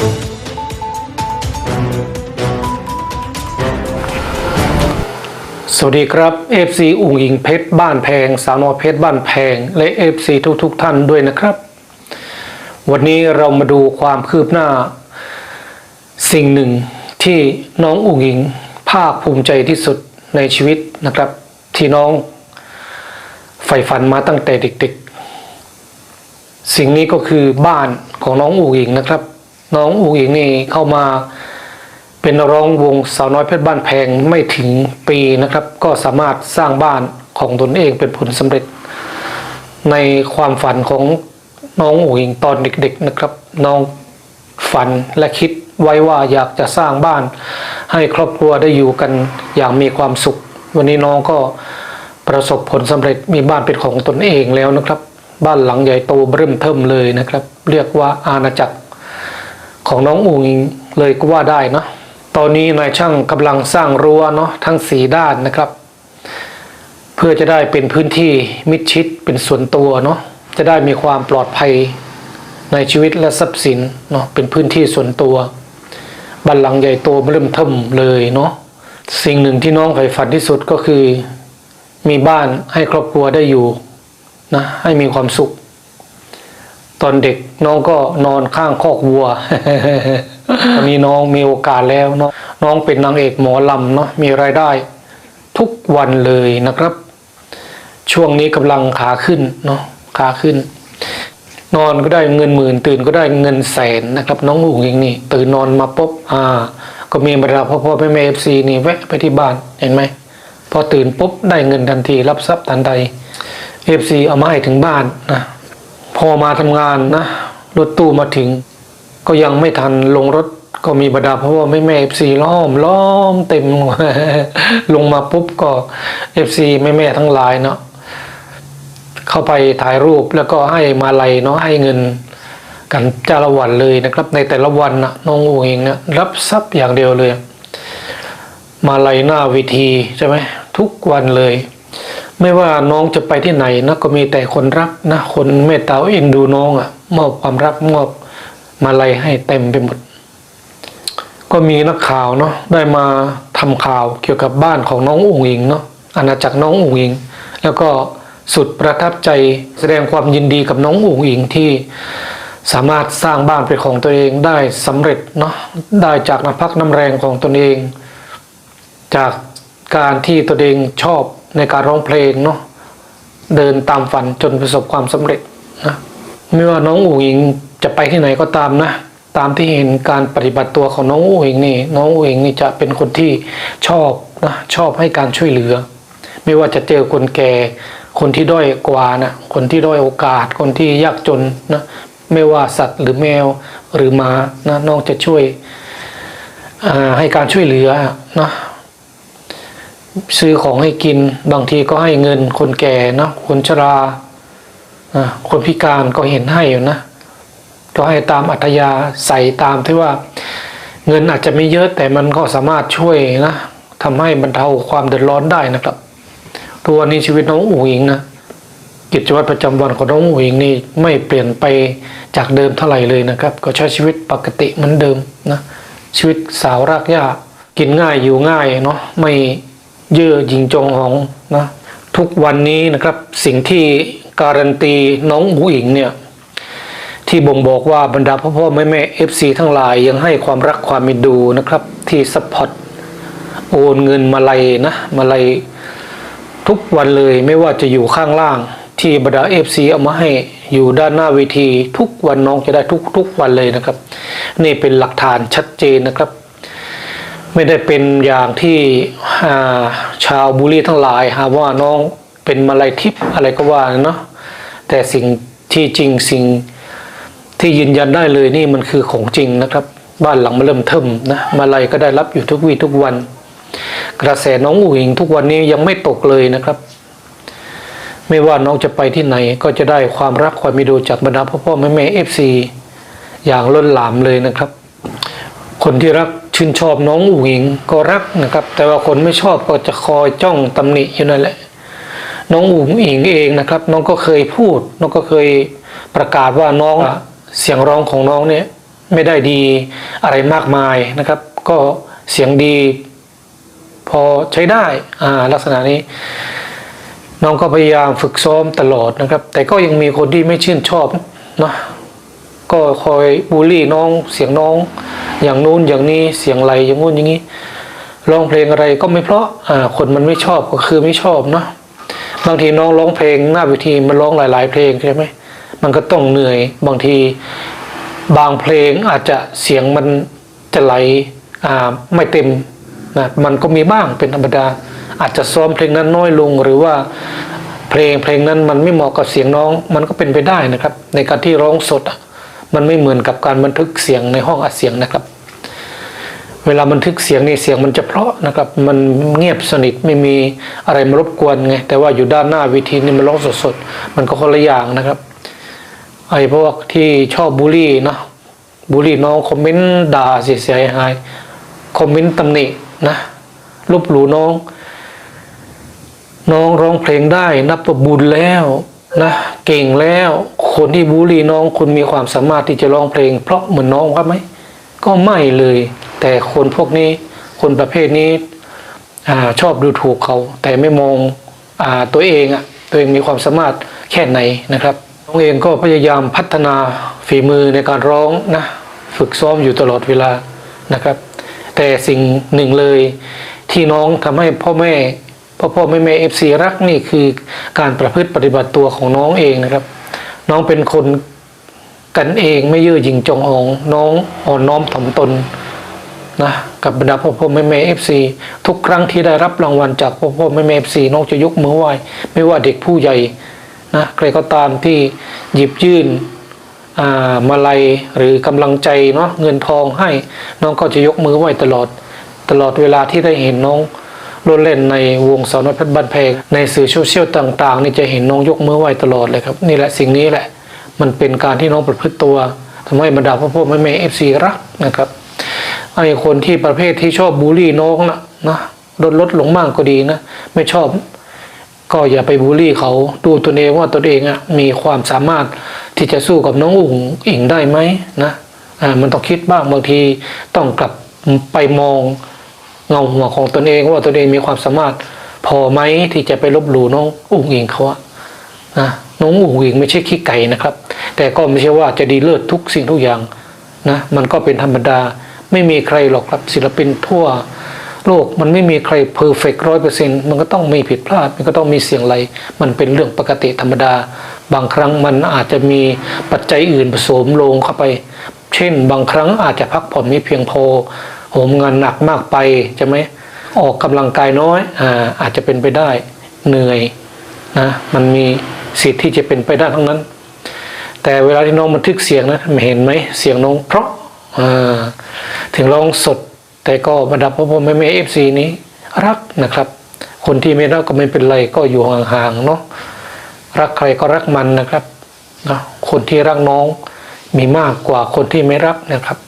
สวัสดีครับ FC อุ๋งอิงเพชรบ้านแพง สาวน้อยเพชรบ้านแพง และ FC ทุกๆทท่านด้วยนะครับ วันนี้เรามาดูความคืบหน้า สิ่งหนึ่งที่น้องอุ๋งอิงภาคภูมิใจที่สุดในชีวิตนะครับ ที่น้องใฝ่ฝันมาตั้งแต่เด็กๆ สิ่งนี้ก็คือบ้านของน้องอุ๋งอิงนะครับ น้องอุ๋งอิงนี่เข้ามาเป็นร้องวงสาวน้อยเพชรบ้านแพงไม่ถึงปีนะครับ ก็สามารถสร้างบ้านของตนเองเป็นผลสำเร็จ ในความฝันของน้องอุ๋งอิงตอนเด็กๆนะครับ น้องฝันและคิดไว้ว่าอยากจะสร้างบ้าน ให้ครอบครัวได้อยู่กันอย่างมีความสุข วันนี้น้องก็ประสบผลสำเร็จมีบ้านเป็นของตนเองแล้วนะครับ บ้านหลังใหญ่โตเริ่มเทิมเลยนะครับ เรียกว่าอาณาจักร ของน้องอุ๋งอิงเลยก็ว่าได้เนาะตอนนี้นายช่างกำลังสร้างรั้วเนาะทั้งสีด้านนะครับ เพื่อจะได้เป็นพื้นที่มิดชิดเป็นส่วนตัวเนาะจะได้มีความปลอดภัยในชีวิตและทรัพย์สินเนาะเป็นพื้นที่ส่วนตัวบ้านหลังใหญ่โตเริ่มเทิมเลยเนาะสิ่งหนึ่งที่น้องใฝ่ฝันที่สุดก็คือ มีบ้านให้ครอบครัวได้อยู่นะให้มีความสุข ตอนเด็กน้องก็นอนข้างคอกวัว ตอนนี้น้องมีโอกาสแล้วเนาะน้องเป็นนางเอกหมอลำเนาะมีรายได้ ทุกวันเลยนะครับ ช่วงนี้กำลังขาขึ้นเนาะขาขึ้น นอนก็ได้เงินหมื่น ตื่นก็ได้เงินแสนนะครับ น้องอุ๋งอิงนี่ ตื่นนอนมาปุ๊บอ่า ก็มีบรรดาพ่อพ่อแม่แม่เอฟซีนี่แวะไปที่บ้านเห็นไหมพอตื่นปุ๊บได้เงินทันทีรับทรัพย์ทันใดเอฟซีเอามาให้ถึงบ้านนะ พอมาทำงานนะ รถตู้มาถึง ก็ยังไม่ทันลงรถก็มีบรรดาพ่อพ่อแม่แม่เอฟซีล้อมล้อมเต็ม ลงมาปุ๊บก็เอฟซีแม่แม่ทั้งหลายเนาะเข้าไปถ่ายรูปแล้วก็ให้มาลัยเนาะให้เงินกันจ้าละวันเลยนะครับ ในแต่ละวันนะน้องอูเองเนี่ยรับทรัพย์อย่างเดียวเลย มาลัยหน้าเวทีใช่ไหมทุกวันเลย ไม่ว่าน้องจะไปที่ไหนนะก็มีแต่คนรักนะคนเมตตาเอ็นดูน้องอะ่ะมอบความรักมอบมาลัยให้เต็มไปหมด ก็มีนักข่าวเนาะได้มาทำข่าวเกี่ยวกับบ้านของน้องอุ๋งอิงเนาะอาณาจักรน้องอุ๋งอิง แล้วก็สุดประทับใจแสดงความยินดีกับน้องอุ๋งอิงที่สามารถสร้างบ้านเป็นของตัวเองได้สำเร็จเนาะได้จากน้ำพักน้ำแรงของตนเอง จากการที่ตนเองชอบ ในการร้องเพลงเนาะเดินตามฝันจนประสบความสำเร็จนะไม่ว่าน้องอุ๋งอิงจะไปที่ไหนก็ตามนะ ตามที่เห็นการปฏิบัติตัวของน้องอุ๋งอิงนี่ น้องอุ๋งอิงนี่จะเป็นคนที่ชอบนะชอบให้การช่วยเหลือ ไม่ว่าจะเจอคนแก่ คนที่ด้อยกว่านะคนที่ด้อยโอกาส คนที่ยากจนนะไม่ว่าสัตว์หรือแมวหรือหมานะน้องจะช่วยให้การช่วยเหลือนะ ซื้อของให้กิน บางทีก็ให้เงินคนแก่นะคนชราคนพิการก็เห็นให้อยู่นะ ก็ให้ตามอัธยาใส่ตามที่ว่า เงินอาจจะไม่เยอะแต่มันก็สามารถช่วยนะทำให้บรรเทาความเดือดร้อนได้นะครับ ตัวนี้ชีวิตน้องอูอิงนะกิจวัตรประจำวันของน้องอูอิงนี่ไม่เปลี่ยนไปจากเดิมเท่าไหร่เลยนะครับ ก็ใช้ชีวิตปกติเหมือนเดิมนะชีวิตสาวรากหญ้ากินง่ายอยู่ง่ายเนาะไม่ เย่อหยิงจองหองนะทุกวันนี้นะครับสิ่งที่การันตีน้องอูอิงเนี่ยที่บ่งบอกว่าบรรดาพ่อพ่อแม่แม่เอฟซีทั้งหลายยังให้ความรักความมนดูนะครับ ที่สปอร์ตโอนเงินมาลัยนะมาลัยทุกวันเลยไม่ว่าจะอยู่ข้างล่าง ที่บรรดาเอฟซีเอามาให้อยู่ด้านหน้าเวทีทุกวันน้องจะได้ทุกทุกวันเลยนะครับ นี่เป็นหลักฐานชัดเจนนะครับ ไม่ได้เป็นอย่างที่าชาวบุรีทั้งหลายหาว่าน้องเป็นมาลัยทิพย์อะไรก็ว่าเนาะแต่สิ่งที่จริงสิ่งที่ยืนยันได้เลยนี่มันคือของจริงนะครับ บ้านหลังมาเริ่มเทิมนะมาลัยก็ได้รับอยู่ทุกวี่ทุกวัน กระแสน้องอุ๋งทุกวันนี้ยังไม่ตกเลยนะครับ ไม่ว่าน้องจะไปที่ไหนก็จะได้ความรักความมีดูจากบรรดาพ่อพ่อแม่แม่เอฟซีอย่างล้นหลามเลยนะครับ คนที่รักชื่นชอบน้องอุ๋งก็รักนะครับ แต่ว่าคนไม่ชอบก็จะคอยจ้องตำหนิอยู่นั่นแหละ น้องอุ๋งอิงเองนะครับ น้องก็เคยพูด น้องก็เคยประกาศว่าน้องเสียงร้องของน้องเนี่ยไม่ได้ดีอะไรมากมายนะครับ ก็เสียงดี พอใช้ได้อ่าลักษณะนี้น้องก็พยายามฝึกซ้อมตลอดนะครับ แต่ก็ยังมีคนที่ไม่ชื่นชอบเนาะก็คอยบูลลี่น้องเสียงน้อง อย่างนู้นอย่างนี้เสียงไรอย่างงู้นอย่างนี้ร้องเพลงอะไรก็ไม่เพราะอ่าคนมันไม่ชอบก็คือไม่ชอบเนาะบางทีน้องร้องเพลงหน้าเวทีมันร้องหลาย ๆ เพลงใช่ไหมมันก็ต้องเหนื่อยบางทีบางเพลงอาจจะเสียงมันจะไหลอ่าไม่เต็มนะมันก็มีบ้างเป็นธรรมดา อาจจะซ้อมเพลงนั้นน้อยลงหรือว่าเพลงเพลงนั้นมันไม่เหมาะกับเสียงน้อง มันก็เป็นไปได้นะครับ ในการที่ร้องสดอะ มันไม่เหมือนกับการบันทึกเสียงในห้องอัดเสียงนะครับ เวลาบันทึกเสียงนี่เสียงมันจะเพราะนะครับ มันเงียบสนิทไม่มีอะไรมารบกวนไง แต่ว่าอยู่ด้านหน้าเวิธีนี่มันร้องสดๆ มันก็คนละอย่างนะครับไอ้พวกที่ชอบบูลลี่เนาะบูลลี่น้องคอมเมนต์ด่าเสียหายคอมเมนต์ตำหนินะลบหลู่น้อง น้องร้องเพลงได้นับว่าบุญแล้วนะเก่งแล้ว คนที่บูลลี่น้องคุณมีความสามารถที่จะร้องเพลง เพราะเหมือนน้องครับไหมก็ไม่เลย แต่คนพวกนี้คนประเภทนี้อชอบดูถูกเขา แต่ไม่มองอตัวเองอะตัวเองมีความสามารถแค่ไหนนะครับน้องเองก็พยายามพัฒนาฝีมือในการร้องนะฝึกซ้อมอยู่ตลอดเวลานะครับ แต่สิ่งหนึ่งเลยที่น้องทำให้พ่อแม่พ่อพ่อแม่แม่เอฟซีรักนี่คือการประพฤติปฏิบัติตัวของน้องเองนะครับ น้องเป็นคนกันเองไม่เย่อหยิ่งจององน้องอ่อนน้อมถ่อมตนนะกับบรรดาพ่อพ่อแม่แม่เอฟซีทุกครั้งที่ได้รับรางวัลจากพ่อพ่อแม่แม่เอฟซีน้องจะยกมือไหว้ไม่ว่าเด็กผู้ใหญ่นะใครก็ตามที่หยิบยื่นมาลัยหรือกำลังใจเนาะเงินทองให้น้องก็จะยกมือไหว้ตลอด ตลอดเวลาที่ได้เห็นน้อง โลดเล่นในวงสาวน้อยเพชรบ้านแพงในสื่อโซเชียลต่างๆ นี่จะเห็นน้องยกมือไหวตลอดเลยครับ นี่แหละสิ่งนี้แหละ มันเป็นการที่น้องประพฤติตัวทำให้บรรดาพ่อพ่อแม่แม่เอฟซีรักนะครับไอ้คนที่ประเภทที่ชอบบูลลี่น้องนะนะลดลดลงมากก็ดีนะ ไม่ชอบ ก็อย่าไปบูลลี่เขาดูตัวเองว่าตัวเองอะมีความสามารถที่จะสู้กับน้องอุ๋งอิงได้ไหมนะอ่ามันต้องคิดบ้างบางทีต้องกลับไปมอง เงาหัวของตนเองว่าตนเองมีความสามารถ พอไหมที่จะไปลบหลู่น้องอุ๋งอิงเขาอะนะน้องอุ๋งอิงไม่ใช่ขี้ไก่นะครับ แต่ก็ไม่ใช่ว่าจะดีเลิศทุกสิ่งทุกอย่างนะมันก็เป็นธรรมดาไม่มีใครหรอกครับศิลปินทั่วโลกมันไม่มีใครเพอร์เฟกต์ร้อยเปอร์เซ็นต์มันก็ต้องมีผิดพลาด มันก็ต้องมีเสียงไหลมันเป็นเรื่องปกติธรรมดา บางครั้งมันอาจจะมีปัจจัยอื่นผสมลงเข้าไป เช่น บางครั้งอาจจะพักผ่อนไม่เพียงพอ โหมงานหนักมากไปใช่ไหมออกกำลังกายน้อยอ่าอาจจะเป็นไปได้เหนื่อยนะมันมีสิทธิ์ที่จะเป็นไปได้ทั้งนั้น แต่เวลาที่น้องบันทึกเสียงนะเห็นไหมเสียงน้องเพราะาถึงร้องสดแต่ก็บรรดาพ่อพ่อแม่แม่เอฟซีนี้รักนะครับ คนที่ไม่รักก็ไม่เป็นไรก็อยู่ห่างๆเนาะรักใครก็รักมันนะครับนะคนที่รักน้องมีมากกว่าคนที่ไม่รักนะครับ